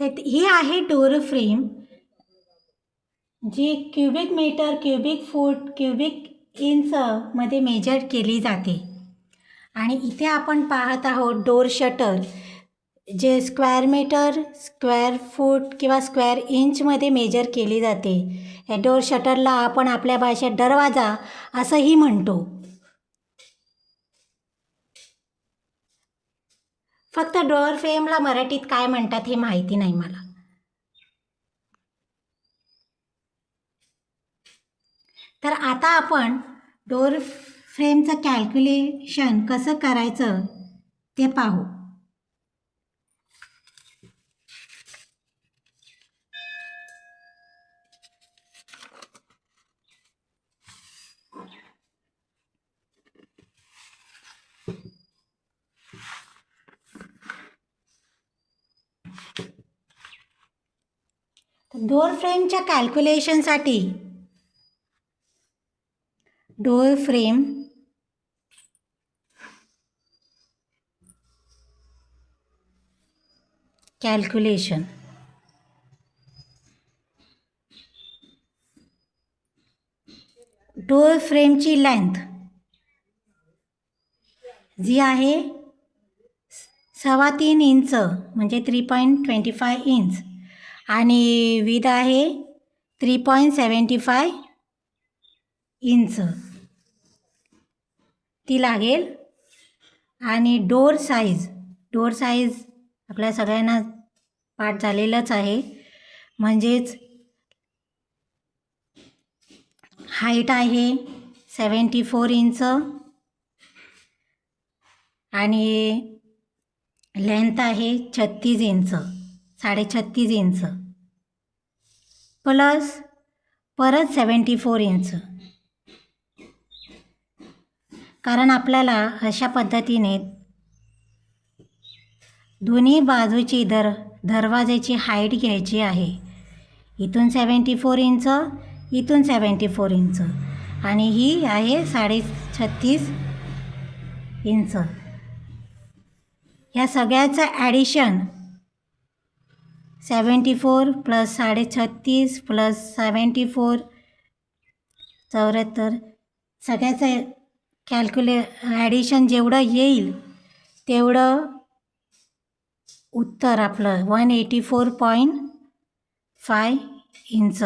तर ही आहे डोर फ्रेम जी cubic metre cubic foot cubic इंचमध्ये measure केली जाते. आणि इथे आपण पाहत आहोत डोर शटर जे स्क्वेअर मीटर स्क्वेअर फूट किंवा स्क्वेअर इंचमध्ये मेजर केली जाते. या डोर शटरला आपण आपल्या भाषेत दरवाजा असंही म्हणतो. फक्त डोअर फ्रेमला मराठीत काय म्हणतात हे माहिती नाही मला. तर आता आपण डोअर फ्रेमचं कॅल्क्युलेशन कसं करायचं ते पाहू. डोअर फ्रेमच्या कॅल्क्युलेशनसाठी. Door frame. कॅल्क्युलेशन. डोअर फ्रेमची लेंथ. जी आहे सव्वा तीन इंच म्हणजे three point twenty five inch आणि विद आहे three point seventy five inch. ती लागेल. आणि डोर साईज डोर साईज आपल्या सगळ्यांना पाठ झालेलंच आहे. म्हणजेच हाईट आहे सेवन्टी फोर इंच. आणि लेंथ आहे छत्तीस इंच. साडेछत्तीस इंच. प्लस परत सेवन्टी फोर इंच. कारण आपल्याला अशा पद्धतीने दोन्ही बाजूची दर दरवाजाची हाईट घ्यायची आहे. इथून सेवन्टी फोर इंच इथून सेवन्टी फोर इंच. आणि ही आहे साडे छत्तीस इंच. ह्या सगळ्याचं ॲडिशन सेवेंटी फोर प्लस साडेछत्तीस प्लस सेवेंटी फोर चौऱ्याहत्तर. सगळ्याचं कॅल्क्युले ॲडिशन जेवढं येईल तेवढं उत्तर आपलं one eighty four point five inch.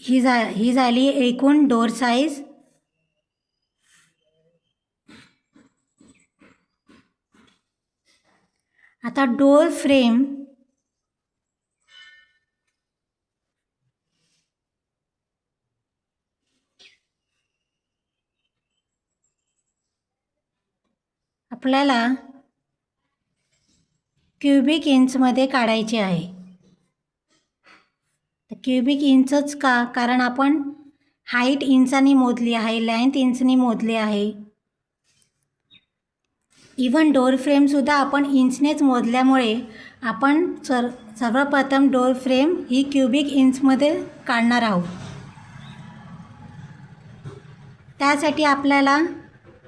ही जा ही झाली एकूण डोर साईज आता डोर फ्रेम. आपल्याला क्युबिक इंचमध्ये काढायचे आहे. तर क्युबिक इंचच का? कारण आपण हाईट इंचानी मोजली आहे लेंथ इंचनी मोजली आहे. इवन डोर फ्रेमसुद्धा आपण इंचनेच मोजल्यामुळे आपण सर सर्वप्रथम डोर फ्रेम ही क्युबिक इंचमध्ये काढणार आहोत. त्यासाठी आपल्याला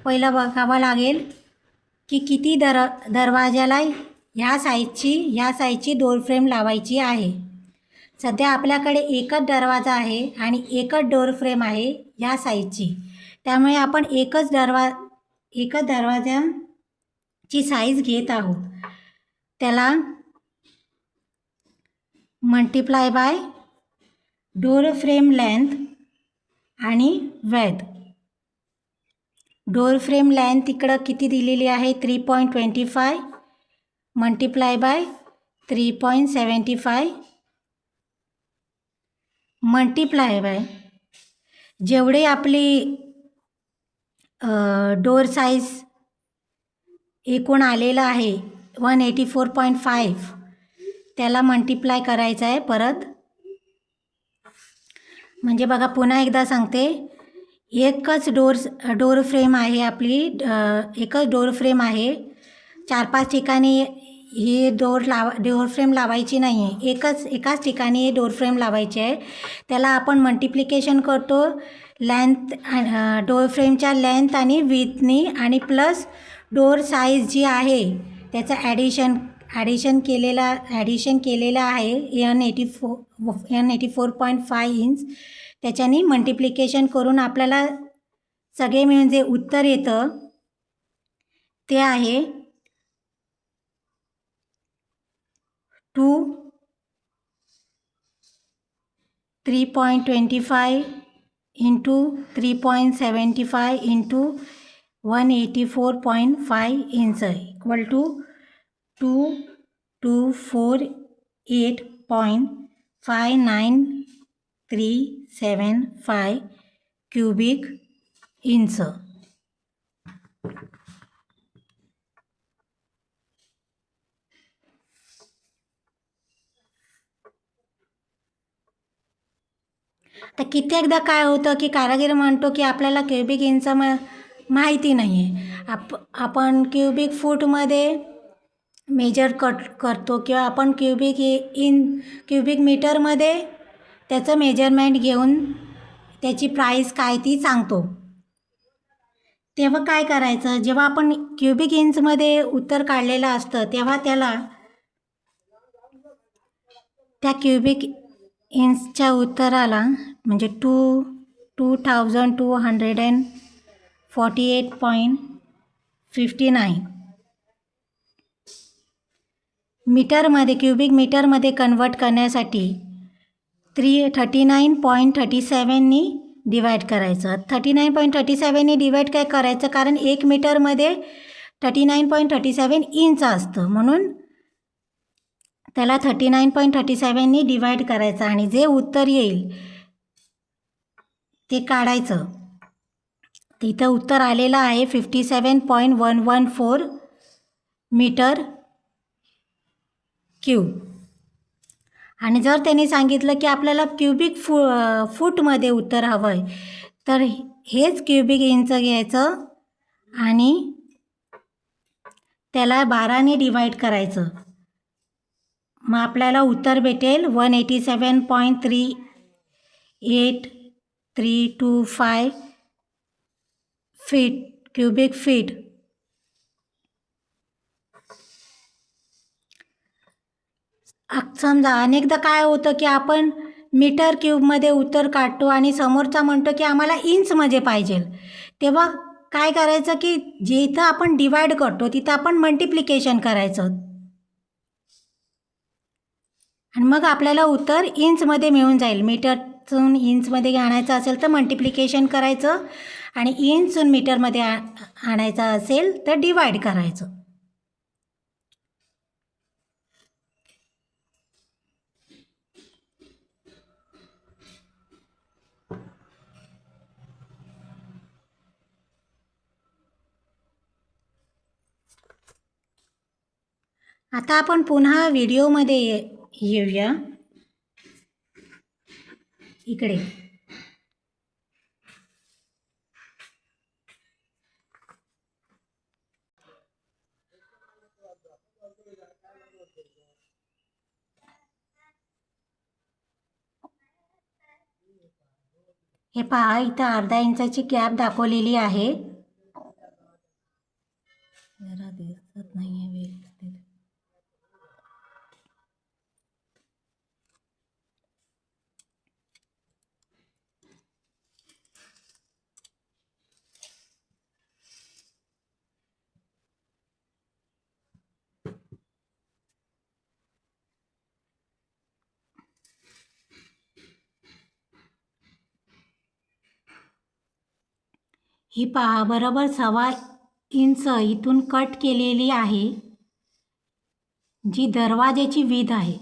पहिलं बघावं लागेल की किती दर दरवाजाला ह्या साईजची ह्या साईजची डोर फ्रेम लावायची आहे. सध्या आपल्याकडे एकच दरवाजा आहे आणि एकच डोर फ्रेम आहे ह्या साईजची. त्यामुळे आपण एकच दरवा एकच दरवाजा ची साईज घेत आहोत. त्याला multiply by door frame length आणि वेद डोर फ्रेम लेंथ इकडं किती दिलेली आहे? Three point twenty five multiply by three point seventy five multiply by जेवढे आपली डोर साईज एकूण आलेलं आहे one eighty four point five. त्याला मल्टिप्लाय करायचं आहे परत. म्हणजे बघा पुन्हा एकदा सांगते. एकच डोर डोर फ्रेम आहे आपली एकच डोर फ्रेम आहे. चार पाच ठिकाणी ही डोर लावा डोर फ्रेम लावायची नाही आहे एकच एकाच ठिकाणी डोर फ्रेम लावायची आहे. त्याला आपण मल्टिप्लिकेशन करतो. लेंथ डोअर फ्रेमच्या लेंथ आणि विथनी आणि प्लस डोअर साईज जी आहे त्याचं ॲडिशन ॲडिशन केलेला ॲडिशन केलेलं आहे one eighty four one eighty four point five inch त्याच्याने मल्टिप्लिकेशन करून आपल्याला सगळे मिळून जे उत्तर येतं. ते आहे two three point twenty five into 3.75 into 184.5 inch equal to 2248.59375 cubic inch तर कित्येकदा काय होतं की कारागीर म्हणतो की आपल्याला क्युबिक इंच म माहिती नाही आहे आप आपण क्युबिक फूटमध्ये मेजर कट करतो किंवा आपण क्युबिक इन क्युबिक मीटरमध्ये त्याचं मेजरमेंट घेऊन त्याची प्राईस काय ती सांगतो. तेव्हा काय करायचं? जेव्हा आपण क्युबिक इंचमध्ये उत्तर काढलेलं असतं तेव्हा त्याला त्या क्युबिक इंचच्या उत्तराला म्हणजे two two thousand two hundred and forty eight point fifty nine. मीटरमध्ये क्युबिक मीटरमध्ये कन्वर्ट करण्यासाठी three thirty nine point thirty सेवननी divide करायचं. थर्टी नाईन पॉईंट थर्टी सेवननी डिवाईड काय करायचं? कारण एक मीटरमध्ये thirty nine point thirty seven inch असतं. म्हणून त्याला थर्टी नाईन पॉईंट थर्टी सेवननी डिवाईड करायचं आणि जे उत्तर येईल ते काढायचं. तिथं उत्तर आलेलं आहे fifty seven point one one four metre cube आणि जर त्यांनी सांगितलं की आपल्याला क्युबिक फू फूटमध्ये उत्तर हवं आहे तर हेच क्युबिक इंच घ्यायचं आणि त्याला बाराने डिवाईड करायचं. मग आपल्याला उत्तर भेटेल one eighty seven point three eight three two five feet cubic feet. समजा अनेकदा काय होतं की आपण मीटर क्यूबमध्ये उत्तर काढतो आणि समोरचा म्हणतो की आम्हाला इंचमध्ये पाहिजे. तेव्हा काय करायचं की जिथं आपण डिवाईड करतो तिथं आपण मल्टिप्लिकेशन करायचं. आणि मग आपल्याला उत्तर इंचमध्ये मिळून जाईल. मीटरतून इंचमध्ये आणायचं असेल तर मल्टिप्लिकेशन करायचं आणि इंचून मीटरमध्ये आणायचं असेल तर डिवाईड करायचं. आता आपण पुन्हा व्हिडिओमध्ये ये येऊया. इकडे. हे पहा इथं अर्धा इंचाची कॅप दाखवलेली आहे जरा दिसत नाही आहे व्यवस्थित ही पहा बरोबर सव्वा इंच इथून कट केलेली आहे जी दरवाजेची वीध आहे.